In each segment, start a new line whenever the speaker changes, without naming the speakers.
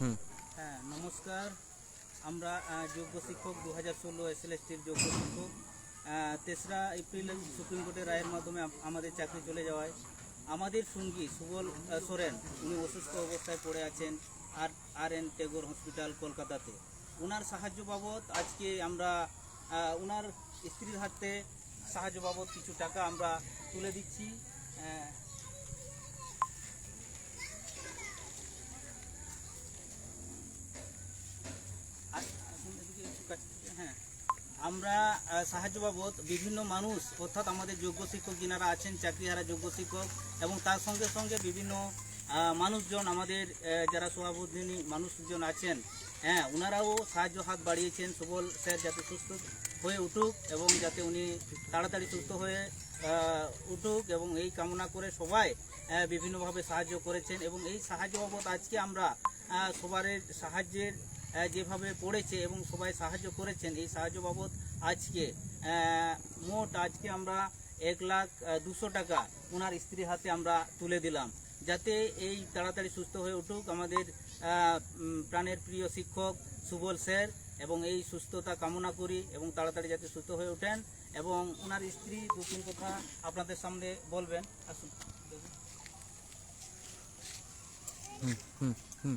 হ্যাঁ নমস্কার। আমরা যোগ্য শিক্ষক দু হাজার ষোলো এস এল এসটির যোগ্য শিক্ষক। তেসরা এপ্রিল সুপ্রিম কোর্টের রায়ের মাধ্যমে আমাদের চাকরি চলে যাওয়ায়। আমাদের সঙ্গী সুবল সোরেন, উনি অসুস্থ অবস্থায় পড়ে আছেন আর আর এন টেগোর হসপিটাল কলকাতাতে। ওনার সাহায্য বাবদ আজকে আমরা ওনার স্ত্রীর হাতে সাহায্য বাবদ কিছু টাকা আমরা তুলে দিচ্ছি আহ, আস- আসুন এদিকে একটু কাছে থেকে, হ্যাঁ আমরা সাহায্য বাবদ বিভিন্ন মানুষ, অর্থাৎ আমাদের যোগ্য শিক্ষক যিনারা আছেন, চাকরিহারা যোগ্য শিক্ষক, এবং তার সঙ্গে সঙ্গে বিভিন্ন মানুষজন আমাদের যারা সভাপতিনী, মানুষজন আছেন। হ্যাঁ ওনারাও সাহায্য হাত বাড়িয়েছেন, সুবল স্যার যাতে সুস্থ হয়ে উঠুক, এবং যাতে উনি তাড়াতাড়ি সুস্থ হয়ে উঠুক, এবং এই কামনা করে সবাই বিভিন্নভাবে সাহায্য করেছেন। এবং এই সাহায্য বাবদ আজকে আমরা সবারের সাহায্যের যেভাবে পড়েছে এবং সবাই সাহায্য করেছেন এই সাহায্য বাবদ আজকে মোট আজকে আমরা এক লাখ দুশো টাকা ওনার স্ত্রীর হাতে আমরা তুলে দিলাম। যাতে এই তাড়াতাড়ি সুস্থ হয়ে উঠুক আমাদের প্রাণের প্রিয় শিক্ষক সুবল স্যার এবং এই সুস্থতা কামনা করি এবং তাড়াতাড়ি যাতে সুস্থ হয়ে ওঠেন এবং ওনার স্ত্রী দু তিন কথা আপনাদের সামনে বলবেন। আসুন।
হুম। হুম হুম।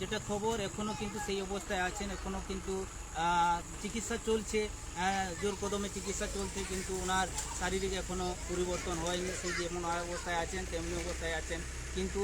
যেটা খবর এখনও কিন্তু সেই অবস্থায় আছেন এখনও কিন্তু চিকিৎসা চলছে। আহ, জোর কদমে চিকিৎসা চলছে কিন্তু ওনার শারীরিক এখনও পরিবর্তন হয়নি। সেই যেমন অবস্থায় আছেন তেমনি অবস্থায় আছেন। কিন্তু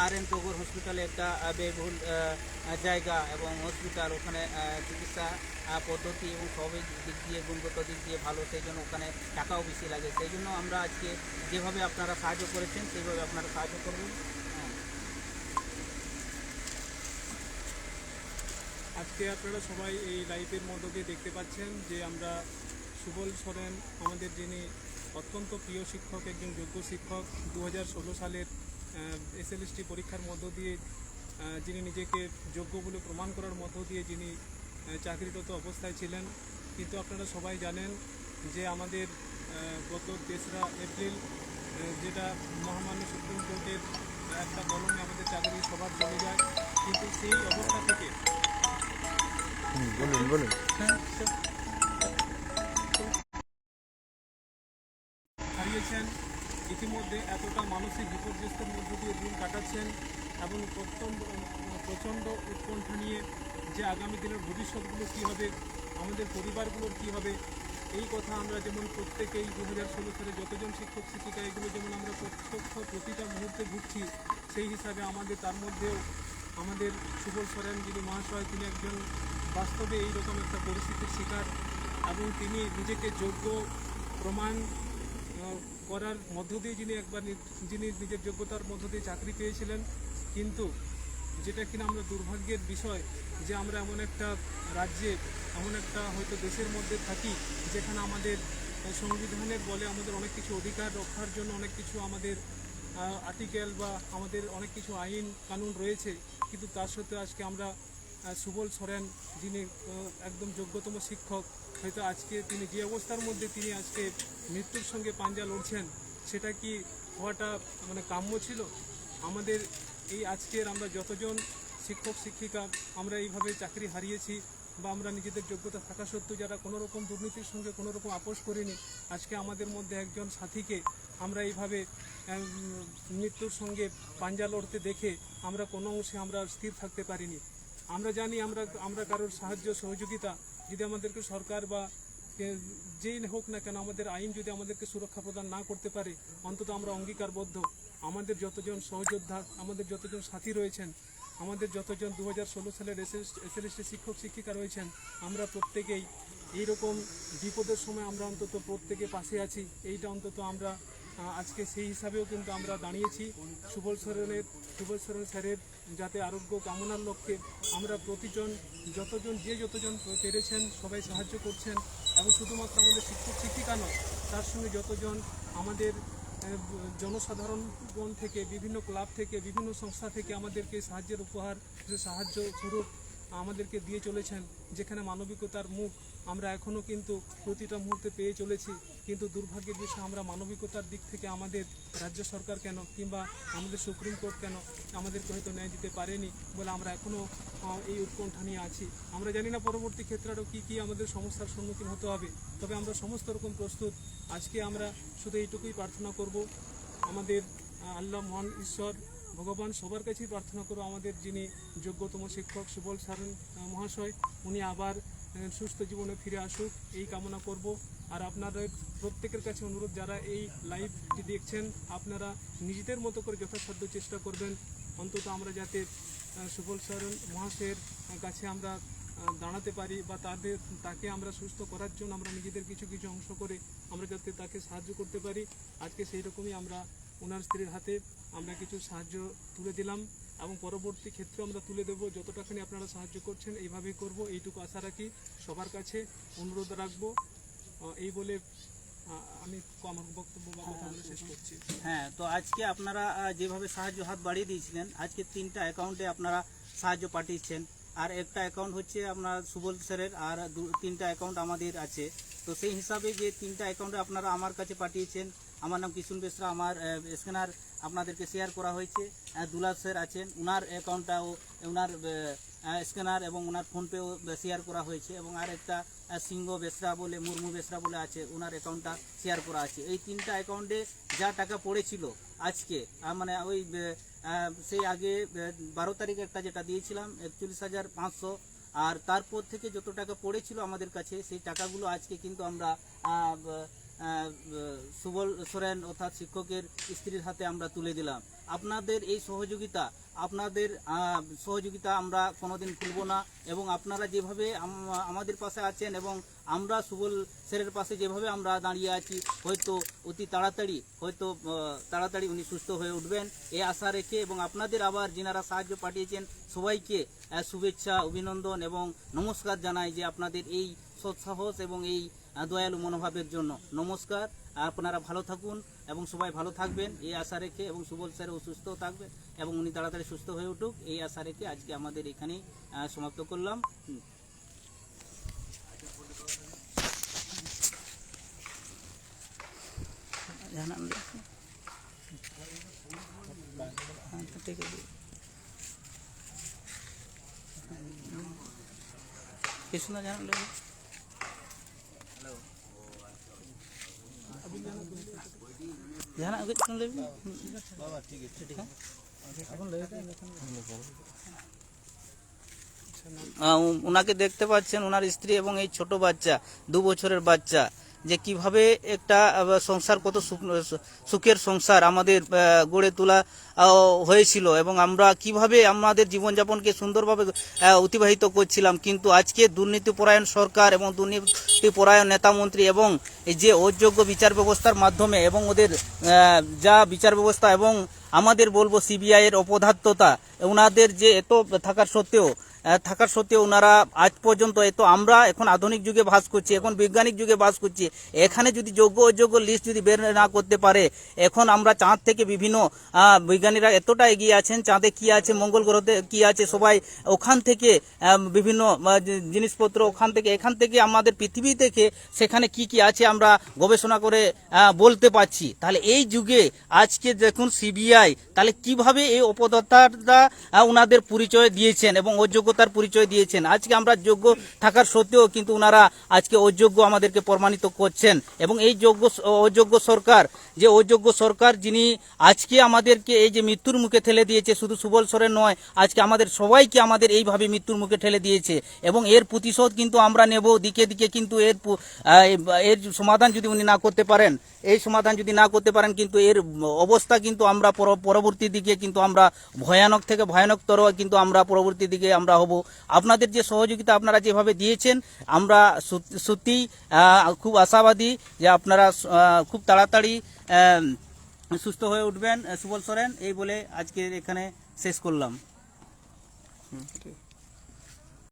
আর এন টগর হসপিটালে একটা ব্যয়বহুল জায়গা এবং হসপিটাল ওখানে চিকিৎসা পদ্ধতি এবং সবই দিক দিয়ে গুণগত দিক দিয়ে ভালো। সেই জন্য ওখানে টাকাও বেশি লাগে। সেই জন্য আমরা আজকে যেভাবে আপনারা সাহায্য করেছেন সেইভাবে আপনারা সাহায্য করবেন।
আজকে আপনারা সবাই এই লাইভের মধ্য দিয়ে দেখতে পাচ্ছেন যে আমরা সুবল সরেন, আমাদের যিনি অত্যন্ত প্রিয় শিক্ষক, একজন যোগ্য শিক্ষক দু হাজার ষোলো সালের এসএলএসটি পরীক্ষার মধ্য দিয়ে যিনি নিজেকে যোগ্য বলে প্রমাণ করার মধ্য দিয়ে যিনি চাকরিরত অবস্থায় ছিলেন। কিন্তু আপনারা সবাই জানেন যে আমাদের গত তেসরা এপ্রিল যেটা মহামান্য সুপ্রিম কোর্টের, একটা কলমে আমাদের চাকরি সবার চলে যায়। কিন্তু সেই অবস্থা থেকে
বলুন বলুন।
হারিয়েছেন, ইতিমধ্যে এতটা মানসিক বিপর্যস্তের মধ্য দিয়ে দিন কাটাচ্ছেন এবং প্রত্যন্ত প্রচণ্ড উৎকণ্ঠা নিয়ে যে আগামী দিনের ভবিষ্যৎগুলো কী হবে, আমাদের পরিবারগুলোর কী হবে, এই কথা আমরা যেমন প্রত্যেকেই দু হাজার ষোলো সালে যতজন শিক্ষক, শিক্ষিকা, এগুলো যেমন আমরা প্রত্যক্ষ প্রতিটা মুহূর্তে ভুগছি, সেই হিসাবে আমাদের তার মধ্যেও আমাদের সুবল সরেন যিনি মহাশয়, তিনি একজন বাস্তবে এইরকম একটা পরিস্থিতির শিকার এবং তিনি নিজেকে যোগ্য প্রমাণ করার মধ্য দিয়ে যিনি একবার যিনি নিজের যোগ্যতার মধ্য দিয়ে চাকরি পেয়েছিলেন, কিন্তু যেটা কিনা আমরা দুর্ভাগ্যের বিষয় যে আমরা এমন একটা রাজ্যে, এমন একটা হয়তো দেশের মধ্যে থাকি যেখানে আমাদের সংবিধানের বলে আমাদের অনেক কিছু অধিকার রক্ষার জন্য অনেক কিছু আমাদের আর্টিকেল বা আমাদের অনেক কিছু আইন, কানুন রয়েছে, কিন্তু তার সত্ত্বেও আজকে আমরা সুবল সরেন, যিনি একদম যোগ্যতম শিক্ষক, হয়তো আজকে তিনি যে অবস্থার মধ্যে তিনি আজকে মৃত্যুর সঙ্গে পাঞ্জা লড়ছেন, সেটা কি হওয়াটা মানে কাম্য ছিল? আমাদের এই আজকের আমরা যতজন শিক্ষক, শিক্ষিকা, আমরা এইভাবে চাকরি হারিয়েছি বা আমরা নিজেদের যোগ্যতা থাকা সত্ত্বেও যারা কোনো রকম দুর্নীতির সঙ্গে কোনো রকম আপোষ করিনি, আজকে আমাদের মধ্যে একজন সাথীকে আমরা এইভাবে মৃত্যুর সঙ্গে পাঞ্জা লড়তে দেখে আমরা কোনো অংশে আমরা স্থির থাকতে পারিনি। আমরা জানি আমরা আমরা কারোর সাহায্য, সহযোগিতা যদি আমাদেরকে সরকার বা যেই হোক না কেন আমাদের আইন যদি আমাদেরকে সুরক্ষা প্রদান না করতে পারে, অন্তত আমরা অঙ্গীকারবদ্ধ। আমাদের যতজন সহযোদ্ধা, আমাদের যতজন সাথী রয়েছেন, আমাদের যতজন দু হাজার ষোলো সালের এসএলএসটি শিক্ষক, শিক্ষিকা রয়েছেন, আমরা প্রত্যেকেই এইরকম বিপদের সময় আমরা অন্তত প্রত্যেকে পাশে আছি। এইটা অন্তত আমরা আজকে সেই হিসাবেও কিন্তু আমরা দাঁড়িয়েছি। সুবল সরেনের, সুবল সরেন স্যারের যাতে আরোগ্য কামনার লক্ষ্যে আমরা প্রতিজন, যতজন, যে যতজন পেরেছেন, সবাই সাহায্য করছেন। এবং শুধুমাত্র আমাদের শিক্ষক, শিক্ষিকা নয়, তার সঙ্গে যতজন আমাদের জনসাধারণগণ থেকে, বিভিন্ন ক্লাব থেকে, বিভিন্ন সংস্থা থেকে আমাদেরকে সাহায্যের উপহার, সাহায্য স্বরূপ আমাদেরকে দিয়ে চলেছেন, যেখানে মানবিকতার মুখ আমরা এখনও কিন্তু প্রতিটা মুহূর্তে পেয়ে চলেছি। কিন্তু দুর্ভাগ্যের বিষয়, আমরা মানবিকতার দিক থেকে আমাদের রাজ্য সরকার কেন কিংবা আমাদের সুপ্রিম কোর্ট কেন আমাদেরকে হয়তো ন্যায় দিতে পারেনি বলে আমরা এখনও এই উৎকণ্ঠা নিয়ে আছি। আমরা জানি না পরবর্তী ক্ষেত্রে আরও কী কী আমাদের সমস্যার সম্মুখীন হতে হবে। তবে আমরা সমস্ত রকম প্রস্তুত। আজকে আমরা শুধু এইটুকুই প্রার্থনা করব, আমাদের আল্লাহ মহান ঈশ্বর ভগবান সবার কাছেই প্রার্থনা করো, আমাদের যিনি যোগ্যতম শিক্ষক সুবল সারণ মহাশয়, উনি আবার সুস্থ জীবনে ফিরে আসুক, এই কামনা করব। আর আপনাদের প্রত্যেকের কাছে অনুরোধ, যারা এই লাইভটি দেখছেন, আপনারা নিজেদের মতো করে যথাসাধ্য চেষ্টা করবেন। অন্তত আমরা যাতে সুবল সারণ মহাশয়ের কাছে আমরা দাঁড়াতে পারি বা তাদের, তাকে আমরা সুস্থ করার জন্য আমরা নিজেদের কিছু কিছু অংশ করে আমরা যাতে তাকে সাহায্য করতে পারি। আজকে সেই রকমই আমরা ওনার স্ত্রীর হাতে আমরা কিছু সাহায্য তুলে দিলাম এবং পরবর্তী ক্ষেত্রে আমরা তুলে দেবো। যতটাখানি আপনারা সাহায্য করছেন, এইভাবেই করব। এইটুকু আশা রাখি সবার কাছে অনুরোধ রাখব। এই বলে আমি আমার বক্তব্য বা শেষ করছি।
হ্যাঁ তো আজকে আপনারা যেভাবে সাহায্য হাত বাড়িয়ে দিয়েছিলেন, আজকে তিনটা অ্যাকাউন্টে আপনারা সাহায্য পাঠিয়েছেন। আর একটা অ্যাকাউন্ট হচ্ছে আপনার সুবল স্যারের, আর তিনটা অ্যাকাউন্ট আমাদের আছে। তো সেই হিসাবে যে তিনটা অ্যাকাউন্টে আপনারা আমার কাছে পাঠিয়েছেন, আমার নাম কিশুন বেসরা, আমার স্ক্যানার আপনাদেরকে শেয়ার করা হয়েছে দুলাল স্যার আছেন ওনার অ্যাকাউন্টটাও ওনার স্ক্যানার এবং ওনার ফোনপেও শেয়ার করা হয়েছে এবং আর একটা সিংহ বেসরা বলে, মুর্মু বেসরা বলে আছে ওনার অ্যাকাউন্টটা শেয়ার করা আছে। এই তিনটা অ্যাকাউন্টে যা টাকা পড়েছিল আজকে মানে ওই সেই আগে বারো তারিখে একটা যেটা দিয়েছিলাম, একচল্লিশ হাজার পাঁচশো আর তারপর থেকে যত টাকা পড়েছিল আমাদের কাছে, সেই টাকাগুলো আজকে কিন্তু আমরা সুবল সোরেন অর্থাৎ শিক্ষকের স্ত্রীর হাতে আমরা তুলে দিলাম। আপনাদের এই সহযোগিতা, আপনাদের সহযোগিতা আমরা কোনোদিন ভুলব না এবং আপনারা যেভাবে আমাদের পাশে আছেন এবং আমরা সুবল স্যারের পাশে যেভাবে আমরা দাঁড়িয়ে আছি, হয়তো অতি তাড়াতাড়ি, হয়তো তাড়াতাড়ি উনি সুস্থ হয়ে উঠবেন। এই আশা রেখে এবং আপনাদের আবার যিনারা সাহায্য পাঠিয়েছেন, সবাইকে শুভেচ্ছা, অভিনন্দন এবং নমস্কার জানাই যে আপনাদের এই সৎসাহস এবং এই দয়ালু মনোভাবের জন্য। নমস্কার, আপনারা ভালো থাকুন। এবং সবাই ভালো থাকবেন, এই আশা রেখে এবং সুবল স্যারও সুস্থ থাকবেন এবং উনি তাড়াতাড়ি সুস্থ হয়ে উঠুক, এই আশা রেখে আজকে আমাদের এখানেই সমাপ্ত করলাম। কিছু না ওনাকে দেখতে পাচ্ছেন ওনার স্ত্রী এবং এই ছোট বাচ্চা দু বছরের বাচ্চা যে কীভাবে একটা সংসার কত সুখ- সুখের সংসার আমাদের গড়ে তোলা হয়েছিল এবং আমরা কীভাবে আমাদের জীবনযাপনকে সুন্দরভাবে অতিবাহিত করছিলাম। কিন্তু আজকে দুর্নীতিপরায়ণ সরকার এবং দুর্নীতিপরায়ণ নেতামন্ত্রী এবং যে অযোগ্য বিচার ব্যবস্থার মাধ্যমে এবং ওদের যা বিচার ব্যবস্থা এবং আমাদের বলব সিবিআই এর অপদার্থতা, ওনাদের যে এত থাকার সত্ত্বেও থাকার সত্ত্বেও ওনারা আজ পর্যন্ত এত আমরা এখন আধুনিক যুগে বাস করছি এখন বৈজ্ঞানিক যুগে বাস করছি। এখানে যদি যোগ্য অযোগ্য লিস্ট যদি বের না করতে পারে এখন আমরা চাঁদ থেকে বিভিন্ন আহ, বৈজ্ঞানিকরা এতটা এগিয়ে আছেন চাঁদে কি আছে মঙ্গল গ্রহতে কি আছে সবাই ওখান থেকে বিভিন্ন জিনিসপত্র ওখান থেকে এখান থেকে আমাদের পৃথিবী থেকে সেখানে কি কি আছে আমরা গবেষণা করে বলতে পারছি। তাহলে এই যুগে আজকে দেখুন সিবিআই তাহলে কীভাবে এই অপদার্থতা ওনাদের পরিচয় দিয়েছেন এবং অযোগ্যতার পরিচয় দিয়েছেন। আজকে আমরা যোগ্য থাকার সত্ত্বেও কিন্তু ওনারা আজকে অযোগ্য আমাদেরকে প্রমাণিত করছেন। এবং এই যোগ্য অযোগ্য সরকার, যে অযোগ্য সরকার যিনি আজকে আমাদেরকে এই যে মৃত্যুর মুখে ঠেলে দিয়েছে, শুধু সুবল সরেন নয়, আজকে আমাদের সবাইকে আমাদের এইভাবে মৃত্যুর মুখে ঠেলে দিয়েছে। এবং এর প্রতিশোধ কিন্তু আমরা নেব, দিকে দিকে কিন্তু এর এর সমাধান যদি উনি না করতে পারেন এই সমাধান যদি না করতে পারেন, কিন্তু এর অবস্থা কিন্তু আমরা পরবর্তী দিকে কিন্তু আমরা ভয়ানক থেকে ভয়ানকতর কিন্তু আমরা পরবর্তী দিকে আমরা হব। আপনাদের যে সহযোগিতা আপনারা যেভাবে দিয়েছেন, আমরা সত্যি- খুব আশাবাদী যে আপনারা খুব তাড়াতাড়ি সুস্থ হয়ে উঠবেন। সুবল সরেন, এই বলে আজকে এখানে শেষ করলাম।